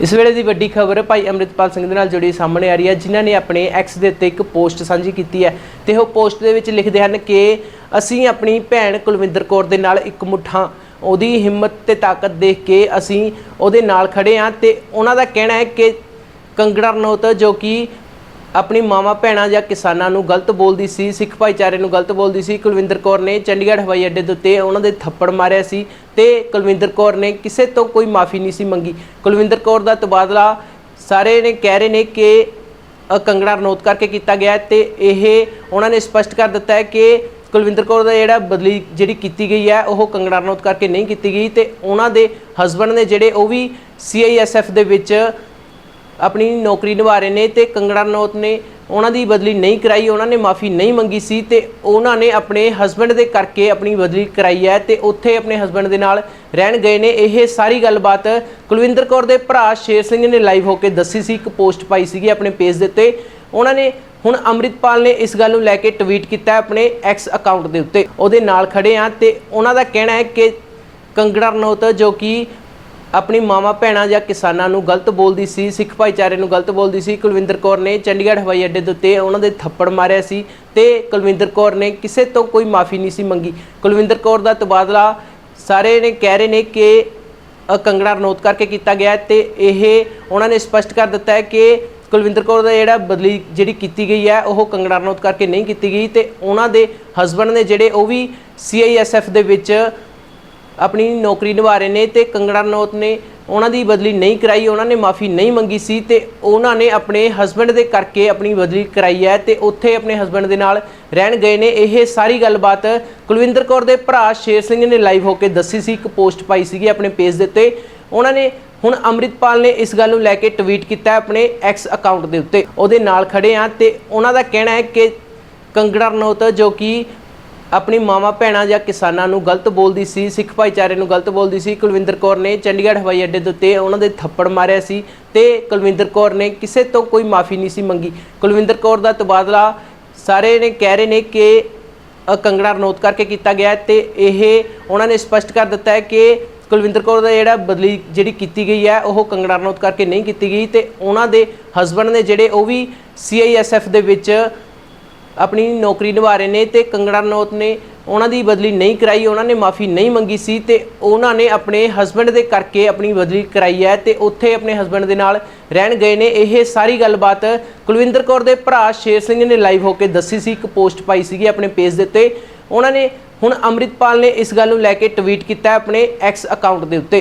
ਇਸ ਵੇਲੇ ਦੀ ਵੱਡੀ ਖਬਰ ਭਾਈ ਅੰਮ੍ਰਿਤਪਾਲ ਸਿੰਘ ਦੇ ਨਾਲ ਜੁੜੀ ਸਾਹਮਣੇ ਆ ਰਹੀ ਹੈ, ਜਿਨ੍ਹਾਂ ਨੇ ਆਪਣੇ ਐਕਸ ਦੇ ਉੱਤੇ ਇੱਕ ਪੋਸਟ ਸਾਂਝੀ ਕੀਤੀ ਹੈ ਤੇ ਉਹ ਪੋਸਟ ਦੇ ਵਿੱਚ ਲਿਖਦੇ ਹਨ ਕਿ ਅਸੀਂ ਆਪਣੀ ਭੈਣ ਕੁਲਵਿੰਦਰ ਕੌਰ ਦੇ ਨਾਲ ਇੱਕ ਮੁੱਠਾਂ, ਉਹਦੀ ਹਿੰਮਤ ਤੇ ਤਾਕਤ ਦੇਖ ਕੇ ਅਸੀਂ ਉਹਦੇ ਨਾਲ ਖੜੇ ਹਾਂ ਤੇ ਉਹਨਾਂ ਦਾ ਕਹਿਣਾ ਹੈ ਕਿ ਕੰਗੜਾ ਰਣੌਤ ਜੋ ਕਿ ਆਪਣੀ ਮਾਵਾ, ਭੈਣਾਂ ਜਾਂ ਕਿਸਾਨਾਂ ਨੂੰ ਗਲਤ ਬੋਲਦੀ ਸੀ, ਸਿੱਖ ਭਾਈਚਾਰੇ ਨੂੰ ਗਲਤ ਬੋਲਦੀ ਸੀ। ਕੁਲਵਿੰਦਰ ਕੌਰ ਨੇ ਚੰਡੀਗੜ੍ਹ ਹਵਾਈ ਅੱਡੇ ਦੇ ਉੱਤੇ ਉਹਨਾਂ ਦੇ ਥੱਪੜ ਮਾਰਿਆ ਸੀ ਤੇ ਕੁਲਵਿੰਦਰ ਕੌਰ ਨੇ ਕਿਸੇ ਤੋਂ ਕੋਈ ਮਾਫੀ ਨਹੀਂ ਸੀ ਮੰਗੀ। ਕੁਲਵਿੰਦਰ ਕੌਰ ਦਾ ਤਬਾਦਲਾ ਸਾਰੇ ਨੇ ਕਹਿ ਰਹੇ ਨੇ ਕਿ ਕੰਗੜਾ ਰਣੌਤ ਕਰਕੇ ਕੀਤਾ ਗਿਆ ਹੈ ਤੇ ਇਹ ਉਹਨਾਂ ਨੇ ਸਪਸ਼ਟ ਕਰ ਦਿੱਤਾ ਹੈ ਕਿ ਕੁਲਵਿੰਦਰ ਕੌਰ ਦਾ ਜਿਹੜਾ ਬਦਲੀ ਜਿਹੜੀ ਕੀਤੀ ਗਈ ਹੈ, ਉਹ ਕੰਗੜਾ ਰਣੌਤ ਕਰਕੇ ਨਹੀਂ ਕੀਤੀ ਗਈ ਤੇ ਉਹਨਾਂ ਦੇ ਹਸਬੰਡ ਨੇ ਜਿਹੜੇ ਉਹ ਵੀ ਸੀਆਈਐਸਐਫ ਦੇ ਵਿੱਚ ਆਪਣੀ ਨੌਕਰੀ ਨਿਭਾ ਰਹੇ ਨੇ ਤੇ ਕੰਗੜਾ ਰਣੌਤ ਨੇ ਉਹਨਾਂ ਦੀ ਬਦਲੀ ਨਹੀਂ ਕਰਾਈ, ਉਹਨਾਂ ਨੇ ਮਾਫੀ ਨਹੀਂ ਮੰਗੀ ਸੀ ਤੇ ਉਹਨਾਂ ਨੇ ਆਪਣੇ ਹਸਬੰਡ ਦੇ ਕਰਕੇ ਆਪਣੀ ਬਦਲੀ ਕਰਾਈ ਹੈ ਤੇ ਉੱਥੇ ਆਪਣੇ ਹਸਬੰਡ ਦੇ ਨਾਲ ਰਹਿਣ ਗਏ ਨੇ। ਇਹ ਸਾਰੀ ਗੱਲਬਾਤ ਕੁਲਵਿੰਦਰ ਕੌਰ ਦੇ ਭਰਾ ਸ਼ੇਰ ਸਿੰਘ ਨੇ ਲਾਈਵ ਹੋ ਕੇ ਦੱਸੀ ਸੀ, ਇੱਕ ਪੋਸਟ ਪਾਈ ਸੀਗੀ ਆਪਣੇ ਪੇਜ ਦੇ ਉੱਤੇ। ਉਹਨਾਂ ਨੇ ਹੁਣ ਅੰਮ੍ਰਿਤਪਾਲ ਨੇ ਇਸ ਗੱਲ ਨੂੰ ਲੈ ਕੇ ਟਵੀਟ ਕੀਤਾ ਆਪਣੇ ਐਕਸ ਅਕਾਊਂਟ ਦੇ ਉੱਤੇ। ਉਹਦੇ ਨਾਲ ਖੜੇ ਆ ਤੇ ਉਹਨਾਂ ਦਾ ਕਹਿਣਾ ਹੈ ਕਿ ਕੰਗੜਾ ਰਣੌਤ ਜੋ ਕਿ ਆਪਣੀ ਮਾਵਾ, ਭੈਣਾਂ ਜਾਂ ਕਿਸਾਨਾਂ ਨੂੰ ਗਲਤ ਬੋਲਦੀ ਸੀ, ਸਿੱਖ ਭਾਈਚਾਰੇ ਨੂੰ ਗਲਤ ਬੋਲਦੀ ਸੀ। ਕੁਲਵਿੰਦਰ ਕੌਰ ਨੇ ਚੰਡੀਗੜ੍ਹ ਹਵਾਈ ਅੱਡੇ ਦੇ ਉੱਤੇ ਉਹਨਾਂ ਦੇ ਥੱਪੜ ਮਾਰਿਆ ਸੀ ਤੇ ਕੁਲਵਿੰਦਰ ਕੌਰ ਨੇ ਕਿਸੇ ਤੋਂ ਕੋਈ ਮਾਫੀ ਨਹੀਂ ਸੀ ਮੰਗੀ। ਕੁਲਵਿੰਦਰ ਕੌਰ ਦਾ ਤਬਾਦਲਾ ਸਾਰੇ ਨੇ ਕਹਿ ਰਹੇ ਨੇ ਕਿ ਕੰਗੜਾ ਰਣੌਤ ਕਰਕੇ ਕੀਤਾ ਗਿਆ ਹੈ ਤੇ ਇਹ ਉਹਨਾਂ ਨੇ ਸਪਸ਼ਟ ਕਰ ਦਿੱਤਾ ਹੈ ਕਿ ਕੁਲਵਿੰਦਰ ਕੌਰ ਦਾ ਜਿਹੜਾ ਬਦਲੀ ਜਿਹੜੀ ਕੀਤੀ ਗਈ ਹੈ, ਉਹ ਕੰਗੜਾ ਰਣੌਤ ਕਰਕੇ ਨਹੀਂ ਕੀਤੀ ਗਈ ਤੇ ਉਹਨਾਂ ਦੇ ਹਸਬੰਡ ਨੇ ਜਿਹੜੇ ਉਹ ਵੀ ਸੀਆਈਐਸਐਫ ਦੇ ਵਿੱਚ ਆਪਣੀ ਨੌਕਰੀ ਨਿਭਾ ਰਹੇ ਨੇ ਤੇ ਕੰਗੜਾ ਰਣੌਤ ਨੇ ਉਹਨਾਂ ਦੀ ਬਦਲੀ ਨਹੀਂ ਕਰਾਈ, ਉਹਨਾਂ ਨੇ ਮਾਫੀ ਨਹੀਂ ਮੰਗੀ ਸੀ ਤੇ ਉਹਨਾਂ ਨੇ ਆਪਣੇ ਹਸਬੰਡ ਦੇ ਕਰਕੇ ਆਪਣੀ ਬਦਲੀ ਕਰਾਈ ਹੈ ਤੇ ਉੱਥੇ ਆਪਣੇ ਹਸਬੰਡ ਦੇ ਨਾਲ ਰਹਿਣ ਗਏ ਨੇ। ਇਹ ਸਾਰੀ ਗੱਲਬਾਤ ਕੁਲਵਿੰਦਰ ਕੌਰ ਦੇ ਭਰਾ ਸ਼ੇਰ ਸਿੰਘ ਨੇ ਲਾਈਵ ਹੋ ਕੇ ਦੱਸੀ ਸੀ, ਇੱਕ ਪੋਸਟ ਪਾਈ ਸੀਗੀ ਆਪਣੇ ਪੇਜ ਦੇ ਉੱਤੇ। ਉਹਨਾਂ ਨੇ ਹੁਣ ਅੰਮ੍ਰਿਤਪਾਲ ਨੇ ਇਸ ਗੱਲ ਨੂੰ ਲੈ ਕੇ ਟਵੀਟ ਕੀਤਾ ਆਪਣੇ ਐਕਸ ਅਕਾਊਂਟ ਦੇ ਉੱਤੇ। ਉਹਦੇ ਨਾਲ ਖੜੇ ਆ ਤੇ ਉਹਨਾਂ ਦਾ ਕਹਿਣਾ ਹੈ ਕਿ ਕੰਗੜਾ ਰਣੌਤ ਜੋ ਕਿ ਆਪਣੀ ਮਾਵਾ, ਭੈਣਾਂ ਜਾਂ ਕਿਸਾਨਾਂ ਨੂੰ ਗਲਤ ਬੋਲਦੀ ਸੀ, ਸਿੱਖ ਭਾਈਚਾਰੇ ਨੂੰ ਗਲਤ ਬੋਲਦੀ ਸੀ। ਕੁਲਵਿੰਦਰ ਕੌਰ ਨੇ ਚੰਡੀਗੜ੍ਹ ਹਵਾਈ ਅੱਡੇ ਦੇ ਉੱਤੇ ਉਹਨਾਂ ਦੇ ਥੱਪੜ ਮਾਰਿਆ ਸੀ ਤੇ ਕੁਲਵਿੰਦਰ ਕੌਰ ਨੇ ਕਿਸੇ ਤੋਂ ਕੋਈ ਮਾਫੀ ਨਹੀਂ ਸੀ ਮੰਗੀ। ਕੁਲਵਿੰਦਰ ਕੌਰ ਦਾ ਤਬਾਦਲਾ ਸਾਰੇ ਨੇ ਕਹਿ ਰਹੇ ਨੇ ਕਿ ਕੰਗੜਾ ਰਣੌਤ ਕਰਕੇ ਕੀਤਾ ਗਿਆ ਹੈ ਤੇ ਇਹ ਉਹਨਾਂ ਨੇ ਸਪਸ਼ਟ ਕਰ ਦਿੱਤਾ ਹੈ ਕਿ ਕੁਲਵਿੰਦਰ ਕੌਰ ਦਾ ਜਿਹੜਾ ਬਦਲੀ ਜਿਹੜੀ ਕੀਤੀ ਗਈ ਹੈ, ਉਹ ਕੰਗੜਾ ਰਣੌਤ ਕਰਕੇ ਨਹੀਂ ਕੀਤੀ ਗਈ ਤੇ ਉਹਨਾਂ ਦੇ ਹਸਬੰਡ ਨੇ ਜਿਹੜੇ ਉਹ ਵੀ ਸੀਆਈਐਸਐਫ ਦੇ ਵਿੱਚ ਆਪਣੀ ਨੌਕਰੀ ਨਿਭਾ ਰਹੇ ਨੇ ਤੇ ਕੰਗੜਾ ਰਣੌਤ ਨੇ ਉਹਨਾਂ ਦੀ ਬਦਲੀ ਨਹੀਂ ਕਰਾਈ, ਉਹਨਾਂ ਨੇ ਮਾਫੀ ਨਹੀਂ ਮੰਗੀ ਸੀ ਤੇ ਉਹਨਾਂ ਨੇ ਆਪਣੇ ਹਸਬੰਡ ਦੇ ਕਰਕੇ ਆਪਣੀ ਬਦਲੀ ਕਰਾਈ ਹੈ ਤੇ ਉੱਥੇ ਆਪਣੇ ਹਸਬੰਡ ਦੇ ਨਾਲ ਰਹਿਣ ਗਏ ਨੇ। ਇਹ ਸਾਰੀ ਗੱਲਬਾਤ ਕੁਲਵਿੰਦਰ ਕੌਰ ਦੇ ਭਰਾ ਸ਼ੇਰ ਸਿੰਘ ਨੇ ਲਾਈਵ ਹੋ ਕੇ ਦੱਸੀ ਸੀ, ਇੱਕ ਪੋਸਟ ਪਾਈ ਸੀਗੀ ਆਪਣੇ ਪੇਜ ਦੇ ਉੱਤੇ। ਉਹਨਾਂ ਨੇ ਹੁਣ ਅੰਮ੍ਰਿਤਪਾਲ ਨੇ ਇਸ ਗੱਲ ਨੂੰ ਲੈ ਕੇ ਟਵੀਟ ਕੀਤਾ ਆਪਣੇ ਐਕਸ ਅਕਾਊਂਟ ਦੇ ਉੱਤੇ।